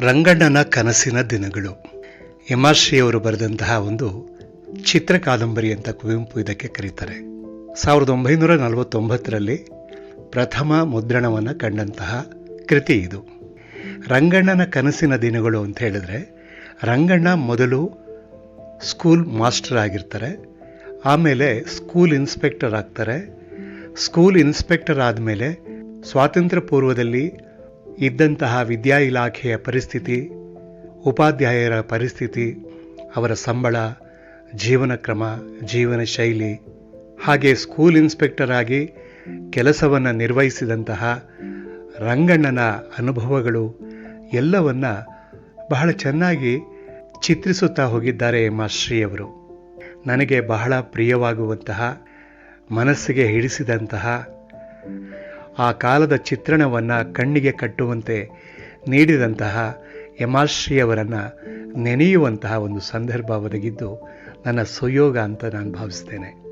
ರಂಗಣ್ಣನ ಕನಸಿನ ದಿನಗಳು. ಯಮಾಶ್ರೀಯವರು ಬರೆದಂತಹ ಒಂದು ಚಿತ್ರ ಕಾದಂಬರಿ ಅಂತ ಕುವೆಂಪು ಇದಕ್ಕೆ ಕರೀತಾರೆ. ಸಾವಿರದ ಒಂಬೈನೂರ ನಲವತ್ತೊಂಬತ್ತರಲ್ಲಿ ಪ್ರಥಮ ಮುದ್ರಣವನ್ನು ಕಂಡಂತಹ ಕೃತಿ ಇದು. ರಂಗಣ್ಣನ ಕನಸಿನ ದಿನಗಳು ಅಂತ ಹೇಳಿದ್ರೆ, ರಂಗಣ್ಣ ಮೊದಲು ಸ್ಕೂಲ್ ಮಾಸ್ಟರ್ ಆಗಿರ್ತಾರೆ, ಆಮೇಲೆ ಸ್ಕೂಲ್ ಇನ್ಸ್ಪೆಕ್ಟರ್ ಆಗ್ತಾರೆ, ಸ್ಕೂಲ್ ಇನ್ಸ್ಪೆಕ್ಟರ್ ಆದಮೇಲೆ ಸ್ವಾತಂತ್ರ್ಯ ಪೂರ್ವದಲ್ಲಿ ಇದ್ದಂತಹ ವಿದ್ಯಾ ಇಲಾಖೆಯ ಪರಿಸ್ಥಿತಿ, ಉಪಾಧ್ಯಾಯರ ಪರಿಸ್ಥಿತಿ, ಅವರ ಸಂಬಳ, ಜೀವನ ಕ್ರಮ, ಜೀವನ ಶೈಲಿ, ಹಾಗೆ ಸ್ಕೂಲ್ ಇನ್ಸ್ಪೆಕ್ಟರ್ ಆಗಿ ಕೆಲಸವನ್ನು ನಿರ್ವಹಿಸಿದಂತಹ ರಂಗಣ್ಣನ ಅನುಭವಗಳು ಎಲ್ಲವನ್ನ ಬಹಳ ಚೆನ್ನಾಗಿ ಚಿತ್ರಿಸುತ್ತಾ ಹೋಗಿದ್ದಾರೆ ಮಾಶ್ರೀಯವರು ನನಗೆ ಬಹಳ ಪ್ರಿಯವಾಗುವಂತಹ, ಮನಸ್ಸಿಗೆ ಹಿಡಿಸಿದಂತಹ ಆ ಕಾಲದ ಚಿತ್ರಣವನ್ನು ಕಣ್ಣಿಗೆ ಕಟ್ಟುವಂತೆ ನೀಡಿದಂತಹ ಯಮಾಶ್ರೀಯವರನ್ನು ನೆನೆಯುವಂತಹ ಒಂದು ಸಂದರ್ಭ ಒದಗಿದ್ದು ನನ್ನ ಸುಯೋಗ ಅಂತ ನಾನು ಭಾವಿಸ್ತೇನೆ.